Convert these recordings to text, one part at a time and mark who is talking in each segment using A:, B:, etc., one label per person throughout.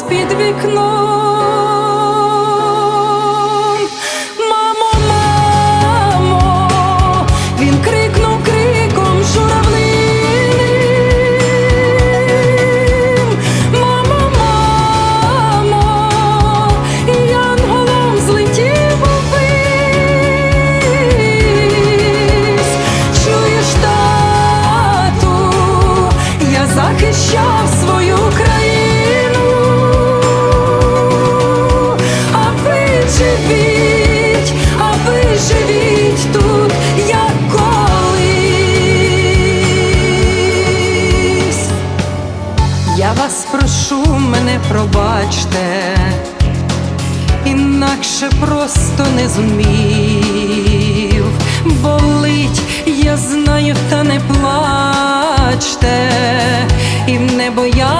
A: голос під вікном. Мамо, мамо, він крикнув криком журавлиним. Мамо, мамо, янголом злетів увись. Чуєш, тату, я захищав свою країну, прошу, мене пробачте, інакше просто не зумів. Болить, я знаю, та не плачте, і небо янголом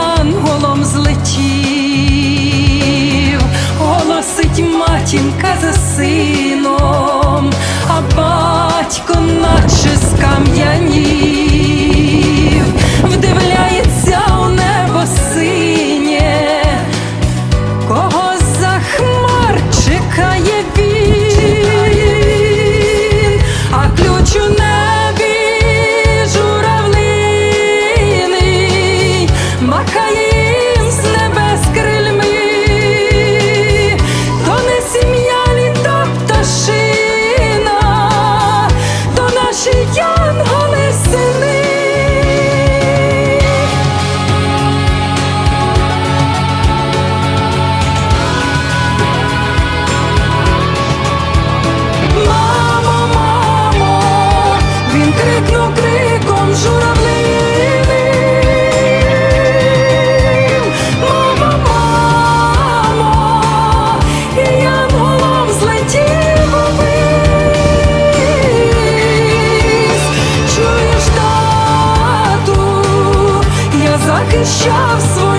A: крикнув криком журавлиним. Мамо, і янголом злетів. Чуєш, тату, я захищав свою